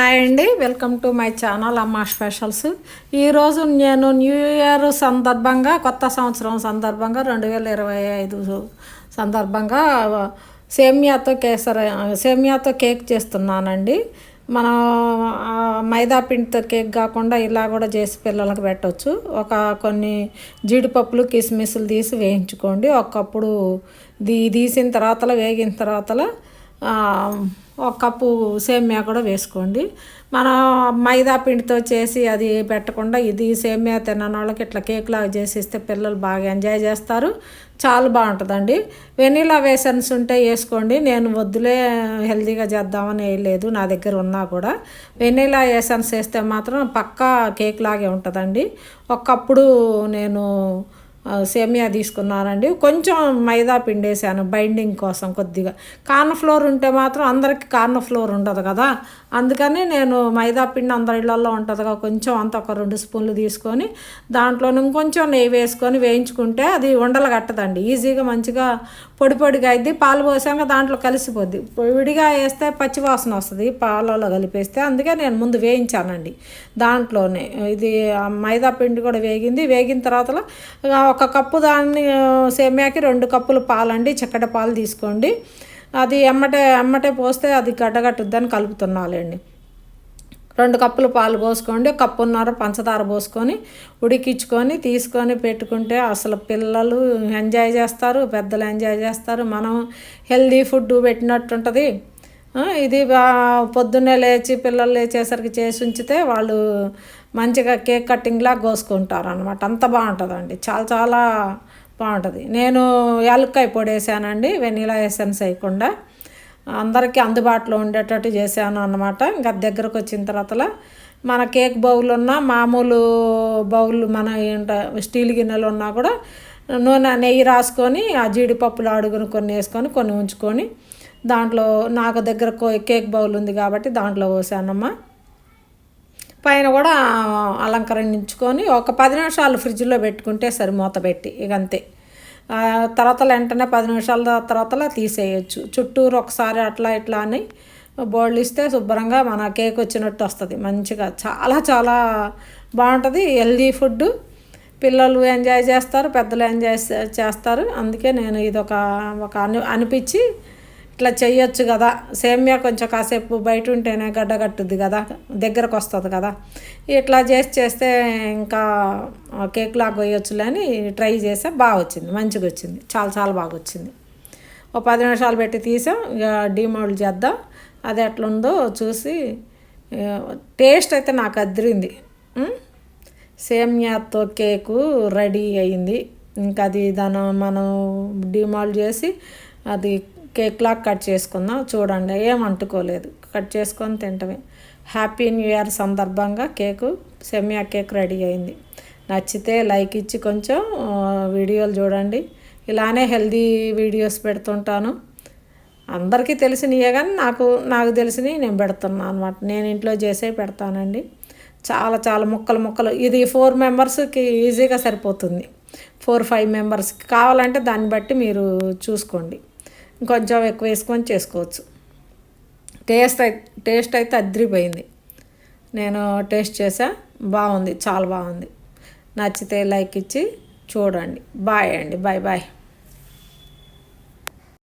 Hi అండి. Welcome to my channel Amma specials. ఈరోజు నేను న్యూ ఇయర్ సందర్భంగా కొత్త సంవత్సరం సందర్భంగా రెండు వేల ఇరవై ఐదు సందర్భంగా సేమియాతో కేసర సేమియాతో కేక్ చేస్తున్నానండి. మనం మైదా పిండితో కేక్ కాకుండా ఇలా కూడా చేసి పిల్లలకు పెట్టవచ్చు ఒక కొన్ని జీడిపప్పులు కిస్మిస్లు తీసి వేయించుకోండి. ఒకప్పుడు దీ తీసిన తర్వాత వేగిన తర్వాత ఒక కప్పు సేమ్యా కూడా వేసుకోండి. మనం మైదా పిండితో చేసి అది పెట్టకుండా ఇది సేమ్యా తినని వాళ్ళకి ఇట్లా కేక్లా చేసి ఇస్తే పిల్లలు బాగా ఎంజాయ్ చేస్తారు. చాలా బాగుంటుందండి. వెనీలా వేసన్స్ ఉంటే వేసుకోండి. నేను వద్దులే హెల్తీగా చేద్దామని వేయలేదు నా దగ్గర ఉన్నా కూడా. వెనీలా ఎసెన్స్ వేస్తే మాత్రం పక్కా కేక్ లాగే ఉంటుందండి. ఒకప్పుడు నేను సేమియా తీసుకున్నానండి కొంచెం మైదా పిండి వేసాను బైండింగ్ కోసం కొద్దిగా. కార్న్ ఫ్లోర్ ఉంటే మాత్రం అందరికి కార్న్ ఫ్లోర్ ఉండదు కదా. అందుకని నేను మైదా పిండి అందరి ఇళ్ళల్లో ఉంటుంది కదా కొంచెం అంత ఒక రెండు స్పూన్లు తీసుకొని దాంట్లో ఇంకొంచెం నెయ్యి వేసుకొని వేయించుకుంటే అది ఉండలు కట్టదండి. ఈజీగా మంచిగా పొడి పొడిగా అయింది పాలు పోసాక దాంట్లో కలిసిపోద్ది. విడిగా వేస్తే పచ్చివాసన వస్తుంది పాలలో కలిపేస్తే. అందుకే నేను ముందు వేయించానండి దాంట్లోనే. ఇది మైదా పిండి కూడా వేగింది. వేగిన తర్వాత ఒక కప్పు దాన్ని సేమ్యాకి రెండు కప్పులు పాలండి చక్కెర పాలు తీసుకోండి. అది ఎమ్మటే ఎమ్మటే పోస్తే అది గడ్డగట్టుద్దని కలుపుతున్నాలండి. రెండు కప్పులు పాలు పోసుకోండి కప్పున్నర పంచదార పోసుకొని ఉడికించుకొని తీసుకొని పెట్టుకుంటే అసలు పిల్లలు ఎంజాయ్ చేస్తారు పెద్దలు ఎంజాయ్ చేస్తారు. మనం హెల్దీ ఫుడ్ పెట్టినట్టు ఉంటుంది ఇది పొద్దున్నే లేచి పిల్లలు లేచేసరికి చేసి ఉంచితే వాళ్ళు మంచిగా కేక్ కట్టింగ్లా కోసుకుంటారు అనమాట అంత బాగుంటుందండి. చాలా చాలా బాగుంటుంది. నేను యాలక్కాయ పొడి వేసానండి వెనీలా ఎసెన్స్ వేయకుండా. అందరికీ అందుబాటులో ఉండేటట్టు చేశాను అన్నమాట. ఇంకా దగ్గరకు వచ్చిన తర్వాత మన కేక్ బౌల్ ఉన్న మామూలు బౌల్ మన ఏంట స్టీల్ గిన్నెలు ఉన్నా కూడా నూనె నెయ్యి రాసుకొని ఆ జీడిపప్పులు అడుగును కొన్ని వేసుకొని కొన్ని ఉంచుకొని దాంట్లో నాకు దగ్గర కో- కేక్ బౌల్ ఉంది కాబట్టి దాంట్లో పోసానమ్మా. పైన కూడా అలంకరించుకొని ఒక పది నిమిషాలు ఫ్రిడ్జ్లో పెట్టుకుంటే సరి మూత పెట్టి ఇక అంతే. తర్వాత వెంటనే పది నిమిషాల తర్వాత తీసేయచ్చు. చుట్టూరు ఒకసారి అట్లా ఇట్లా అని బోల్డ్ ఇస్తే శుభ్రంగా మన కేక్ వచ్చినట్టు వస్తుంది. మంచిగా చాలా చాలా బాగుంటుంది. హెల్దీ ఫుడ్ పిల్లలు ఎంజాయ్ చేస్తారు పెద్దలు ఎంజాయ్ చేస్తారు. అందుకే నేను ఇది ఒక ఒక అని అనిపించి ఇట్లా చేయొచ్చు కదా. సేమ్యా కొంచెం కాసేపు బయట ఉంటేనే గడ్డ కట్టుద్ది కదా. దగ్గరకు వస్తుంది కదా. ఇట్లా చేసి చేస్తే ఇంకా కేక్ లాగా వేయొచ్చులే అని ట్రై చేస్తే బాగా వచ్చింది. మంచిగా వచ్చింది. చాలా చాలా బాగా వచ్చింది. ఓ పది నిమిషాలు పెట్టి తీసాం. ఇక డీమోల్డ్ చేద్దాం. అది ఎట్లుందో చూసి టేస్ట్ అయితే నాకు అదిరింది. సేమ్యాతో కేకు రెడీ అయింది. ఇంకా అది దాని మనం డిమాల్డ్ చేసి అది కేక్ లాగా కట్ చేసుకుందాం. చూడండి ఏం అంటుకోలేదు. కట్ చేసుకొని తింటమే. హ్యాపీ న్యూ ఇయర్ సందర్భంగా కేకు సెమియా కేక్ రెడీ అయింది. నచ్చితే లైక్ ఇచ్చి కొంచెం వీడియోలు చూడండి. ఇలానే హెల్దీ వీడియోస్ పెడుతుంటాను. అందరికీ తెలిసినయే కానీ నాకు నాకు తెలిసినవి నేను పెడుతున్నాను అనమాట నేను ఇంట్లో చేసే పెడతానండి. చాలా చాలా ముక్కలు ముక్కలు. ఇది ఫోర్ మెంబర్స్కి ఈజీగా సరిపోతుంది. ఫోర్ ఫైవ్ మెంబర్స్కి కావాలంటే దాన్ని బట్టి మీరు చూసుకోండి. ఇంకొంచెం ఎక్కువ వేసుకొని చేసుకోవచ్చు. టేస్ట్ టేస్ట్ అయితే అద్రిపోయింది. నేను టేస్ట్ చేసా బాగుంది చాలా బాగుంది. నచ్చితే లైక్ ఇచ్చి చూడండి. బాయ్ అండి. Bye bye.